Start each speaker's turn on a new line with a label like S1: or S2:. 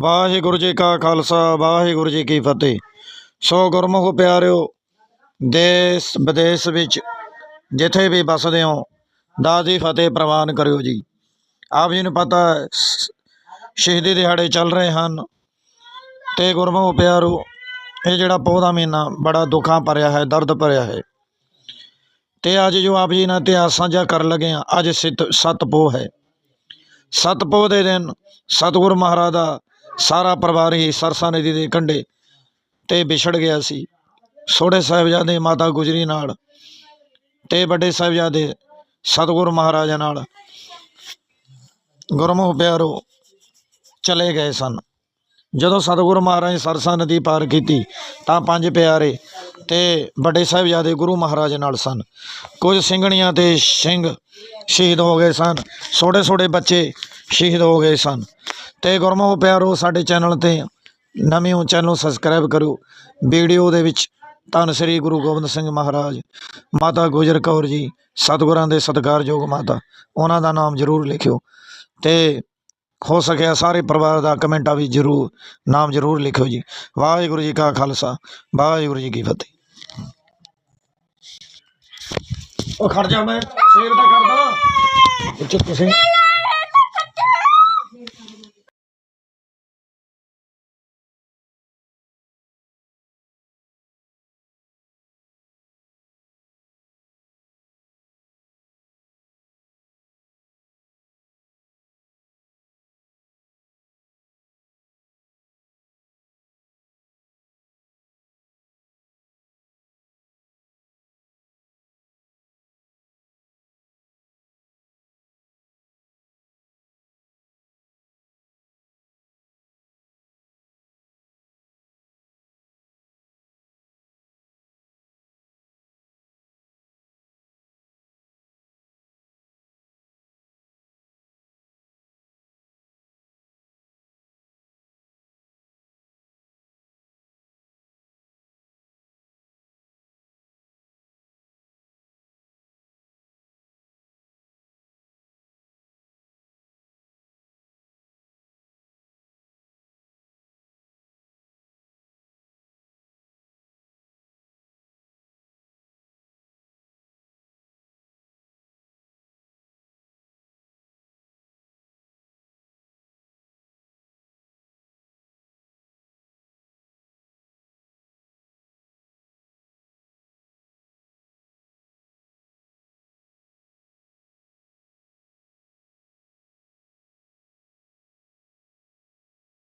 S1: ਵਾਹਿਗੁਰੂ ਜੀ ਕਾ ਖਾਲਸਾ, ਵਾਹਿਗੁਰੂ ਜੀ ਕੀ ਫਤਿਹ। ਸੋ ਗੁਰਮੁਖ ਪਿਆਰਿਓ, ਦੇਸ਼ ਵਿਦੇਸ਼ ਵਿੱਚ ਜਿੱਥੇ ਵੀ ਵੱਸਦੇ ਹੋ ਦਾਦੀ ਫਤਿਹ ਪ੍ਰਵਾਨ ਕਰਿਓ ਜੀ। ਆਪ ਜੀ ਨੂੰ ਪਤਾ ਸ਼ਹੀਦੀ ਦਿਹਾੜੇ ਚੱਲ ਰਹੇ ਹਨ ਤੇ ਗੁਰਮੁਖ ਪਿਆਰੋ ਇਹ ਜਿਹੜਾ ਪੋਹ ਦਾ ਮਹੀਨਾ ਬੜਾ ਦੁੱਖਾਂ ਭਰਿਆ ਹੈ, ਦਰਦ ਭਰਿਆ ਹੈ। ਤੇ ਅੱਜ ਜੋ ਆਪ ਜੀ ਨਾਲ ਇਤਿਹਾਸ ਸਾਂਝਾ ਕਰਨ ਲੱਗੇ ਹਾਂ, ਅੱਜ ਸਿਤ ਸਤ ਪੋਹ ਹੈ। ਸਤ ਪੋਹ ਦੇ ਦਿਨ ਸਤਿਗੁਰ ਮਹਾਰਾਜ ਦਾ ਸਾਰਾ ਪਰਿਵਾਰ ਹੀ ਸਰਸਾ ਨਦੀ ਦੇ ਕੰਢੇ ਤੇ ਵਿਛੜ ਗਿਆ ਸੀ। ਛੋਟੇ ਸਾਹਿਬਜ਼ਾਦੇ ਮਾਤਾ ਗੁਜਰੀ ਨਾਲ ਤੇ ਵੱਡੇ ਸਾਹਿਬਜ਼ਾਦੇ ਸਤਿਗੁਰ ਮਹਾਰਾਜ ਨਾਲ ਗੁਰਮੁਖ ਪਿਆਰੋ ਚਲੇ ਗਏ ਸਨ। ਜਦੋਂ ਸਤਿਗੁਰੂ ਮਹਾਰਾਜ ਸਰਸਾ ਨਦੀ ਪਾਰ ਕੀਤੀ ਤਾਂ ਪੰਜ ਪਿਆਰੇ ਤੇ ਵੱਡੇ ਸਾਹਿਬਜ਼ਾਦੇ ਗੁਰੂ ਮਹਾਰਾਜ ਨਾਲ ਸਨ। ਕੁਝ ਸਿੰਘਣੀਆਂ ਤੇ ਸਿੰਘ ਸ਼ਹੀਦ ਹੋ ਗਏ ਸਨ। ਛੋਟੇ ਛੋਟੇ ਬੱਚੇ ਸ਼ਹੀਦ ਹੋ ਗਏ ਸਨ। ਤੇ ਗੁਰਮੁਖ ਪਿਆਰੋ, ਸਾਡੇ ਚੈਨਲ ਤੇ ਨਵੇਂ ਹੋ ਚੈਨਲ ਸਬਸਕ੍ਰਾਈਬ ਕਰੋ ਵੀਡੀਓ ਦੇ ਵਿੱਚ ਧੰਨ ਸ੍ਰੀ ਗੁਰੂ ਗੋਬਿੰਦ ਸਿੰਘ ਮਹਾਰਾਜ, ਮਾਤਾ ਗੁਜਰ ਕੌਰ ਜੀ, ਸਤਿਗੁਰਾਂ ਦੇ ਸਤਿਕਾਰਯੋਗ ਮਾਤਾ, ਉਹਨਾਂ ਦਾ ਨਾਮ ਜ਼ਰੂਰ ਲਿਖਿਓ। ਤੇ ਹੋ ਸਕਿਆ ਸਾਰੇ ਪਰਿਵਾਰ ਦਾ ਕਮੈਂਟਾਂ ਵੀ ਜ਼ਰੂਰ, ਨਾਮ ਜ਼ਰੂਰ ਲਿਖਿਓ ਜੀ। ਵਾਹਿਗੁਰੂ ਜੀ ਕਾ ਖਾਲਸਾ, ਵਾਹਿਗੁਰੂ ਜੀ ਕੀ ਫਤਿਹ। ਉਹ ਖੜ ਜਾ ਮੈਂ ਸੇਵ ਤਾਂ ਕਰਦਾ ਚੁੱਪ ਤੁਸੀਂ।